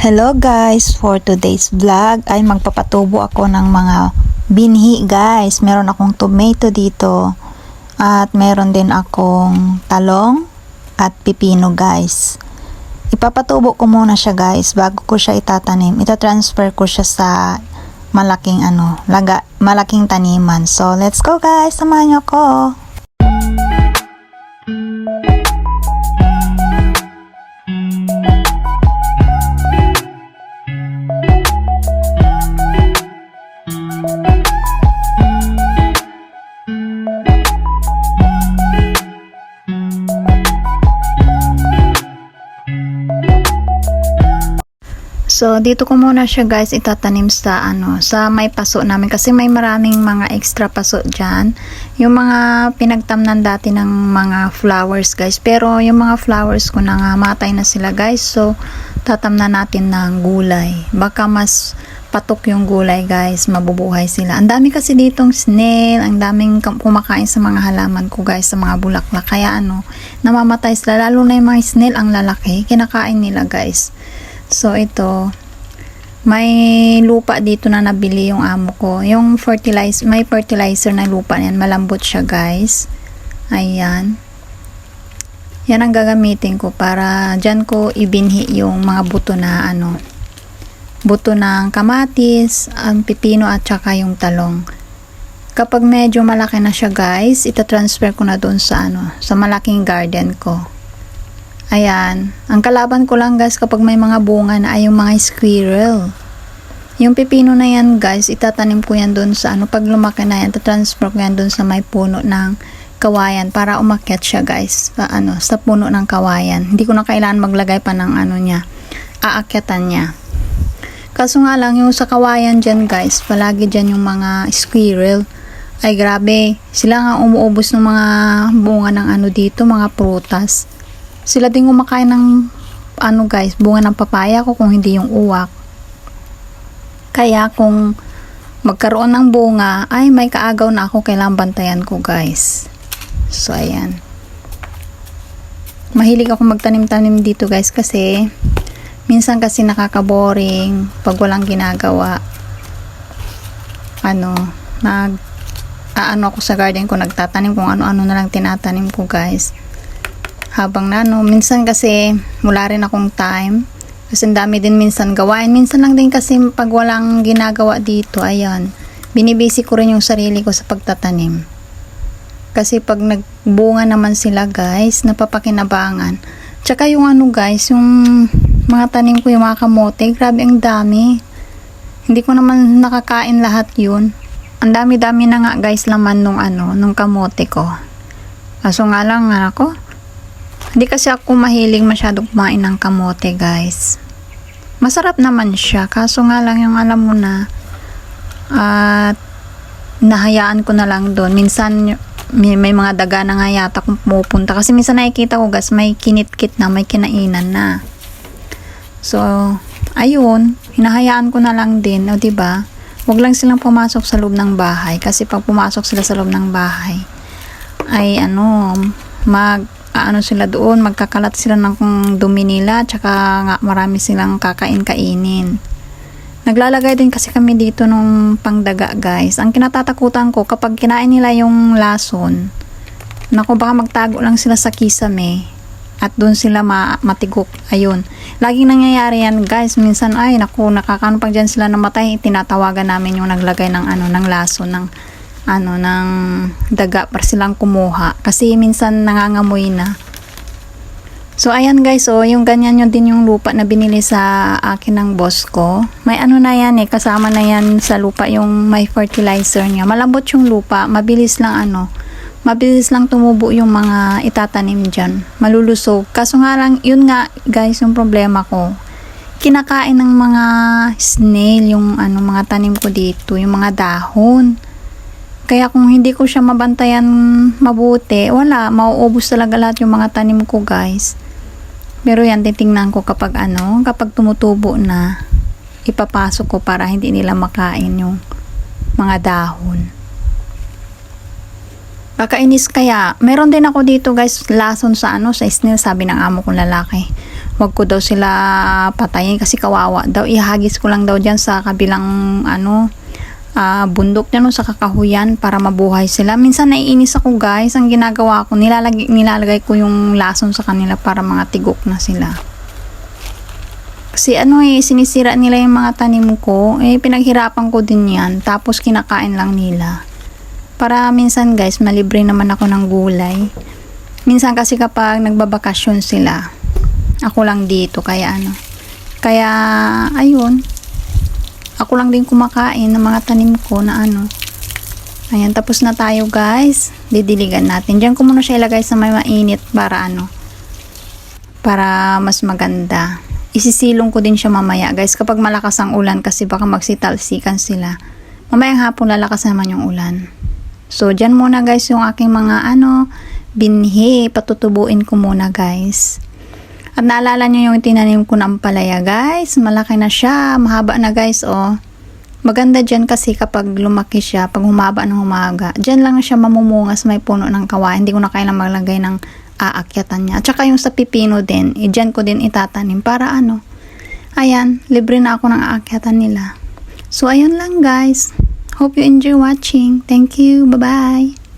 Hello guys, for today's vlog ay magpapatubo ako ng mga binhi guys. Meron akong tomato dito at meron din akong talong at pipino guys. Ipapatubo ko muna siya guys bago ko siya itatanim. Ita-transfer ko siya sa malaking ano, laga, malaking taniman. So let's go guys, samahan niyo ako. So, dito ko muna siya guys itatanim sa ano, sa may paso namin kasi may maraming mga extra paso diyan. Yung mga pinagtamnan dati ng mga flowers guys. Pero yung mga flowers ko nangamatay na sila guys. So, tatamnan natin ng gulay. Baka mas patok yung gulay guys, mabubuhay sila. Ang dami kasi ditong snail, ang daming kumakain sa mga halaman ko guys, sa mga bulaklak. Kaya ano, namamatay sila. Lalo na yung mga snail, ang lalaki, kinakain nila guys. So, ito, may lupa dito na nabili yung amo ko. Yung fertilizer, may fertilizer na lupa niyan. Malambot siya, guys. Ayan. Yan ang gagamitin ko para dyan ko ibinhi yung mga buto na ano, buto ng kamatis, ang pipino at saka yung talong. Kapag medyo malaki na siya, guys, ita-transfer ko na doon sa ano, sa malaking garden ko. Ayan. Ang kalaban ko lang guys kapag may mga bunga na ay yung mga squirrel. Yung pipino na yan guys, itatanim ko yan doon sa ano, pag lumaki na yan, transfer ko yan doon sa may puno ng kawayan para umakyat siya guys. Sa ano, sa puno ng kawayan. Hindi ko na kailangan maglagay pa ng ano niya, aakyatan niya. Kaso nga lang, yung sa kawayan dyan guys, palagi dyan yung mga squirrel. Ay grabe, sila nga umuubos ng mga bunga ng ano dito, mga prutas. Sila din kumakain ng ano guys, bunga ng papaya ko kung hindi yung uwak. Kaya kung magkaroon ng bunga, ay may kaagaw na ako kailangan bantayan ko guys. So ayan. Mahilig ako magtanim-tanim dito guys kasi minsan kasi nakaka-boring pag walang ginagawa. Ano, nag aano ako sa garden ko nagtatanim kung ano-ano na lang tinatanim ko guys habang na no minsan kasi wala rin akong time. Kasi ang dami din minsan gawain. Minsan lang din kasi pag walang ginagawa dito ayan binibisi ko rin yung sarili ko sa pagtatanim. Kasi pag nagbunga naman sila guys napapakinabangan. Tsaka yung ano guys yung mga tanim ko yung mga kamote grabe ang dami. Hindi ko naman nakakain lahat yun. Ang dami-dami na nga guys laman nung ano nung kamote ko. Kaso nga lang ako hindi kasi ako mahilig masyadong kumain ng kamote, guys. Masarap naman siya, kaso nga lang yung alam mo na at nahayaan ko na lang doon. Minsan may, may mga daga na nga yata kung pumupunta. Kasi minsan nakikita ko, guys, may kinitkit na, may kinainan na. So, ayun, hinahayaan ko na lang din, o ba? Huwag lang silang pumasok sa loob ng bahay kasi pag pumasok sila sa loob ng bahay ay ano, mag ano sila doon, magkakalat sila ng dumi nila, tsaka nga marami silang kakain-kainin. Naglalagay din kasi kami dito nung pangdaga guys. Ang kinatatakutan ko kapag kinain nila yung lason, naku baka magtago lang sila sa kisame at doon sila ma matigok. Ayun. Laging nangyayari yan guys. Minsan ay naku nakakano pag dyan sila namatay, tinatawagan namin yung naglagay ng ano ng lason ng ano ng daga para silang kumuha. Kasi minsan nangangamoy na. So ayan guys oh yung ganyan yun din yung lupa na binili sa akin ng boss ko. May ano na yan eh kasama na yan sa lupa yung may fertilizer niya. Malambot yung lupa mabilis lang ano mabilis lang tumubo yung mga itatanim dyan. Malulusog. Kaso nga lang yun nga guys yung problema ko. Kinakain ng mga snail yung ano mga tanim ko dito yung mga dahon kaya kung hindi ko siya mabantayan mabuti, wala, mauubos talaga lahat yung mga tanim ko guys. Pero yan, titingnan ko kapag ano, kapag tumutubo na, ipapasok ko para hindi nila makain yung mga dahon. Kakainis kaya, meron din ako dito guys, lason sa ano, sa snail, sabi ng amo kong lalaki. wag ko daw sila patayin kasi kawawa daw. Ihagis ko lang daw dyan sa kabilang ano, ah, bundok dyan no, sa kakahuyan para mabuhay sila. Minsan naiinis ako guys. Ang ginagawa ko, nilalagay, nilalagay ko yung lason sa kanila para mga tigok na sila. Kasi ano eh, sinisira nila yung mga tanim ko. Eh, pinaghirapan ko din yan. Tapos kinakain lang nila. Para minsan guys, malibre naman ako ng gulay. Minsan kasi kapag nagbabakasyon sila, ako lang dito. Kaya ano. Kaya, ayun. Ako lang din kumakain ng mga tanim ko na ano. Ayan, tapos na tayo guys. Didiligan natin. Diyan ko muna siya ilagay sa may mainit para ano. Para mas maganda isisilong ko din siya mamaya guys kapag malakas ang ulan kasi baka magsitalsikan sila mamayang hapon lalakas naman yung ulan so dyan muna guys yung aking mga ano binhi patutubuin ko muna guys at naalala nyo yung tinanim ko ng palaya guys malaki na siya mahaba na guys oh maganda dyan kasi kapag lumaki siya pag humaba ng humaga dyan lang siya mamumungas may puno ng kawa hindi ko na kailang maglagay ng aakyatan niya. At saka yung sa pipino din, eh, dyan ko din itatanim para ano. Ayan, libre na ako ng aakyatan nila. So, ayun lang guys. Hope you enjoy watching. Thank you. Bye-bye.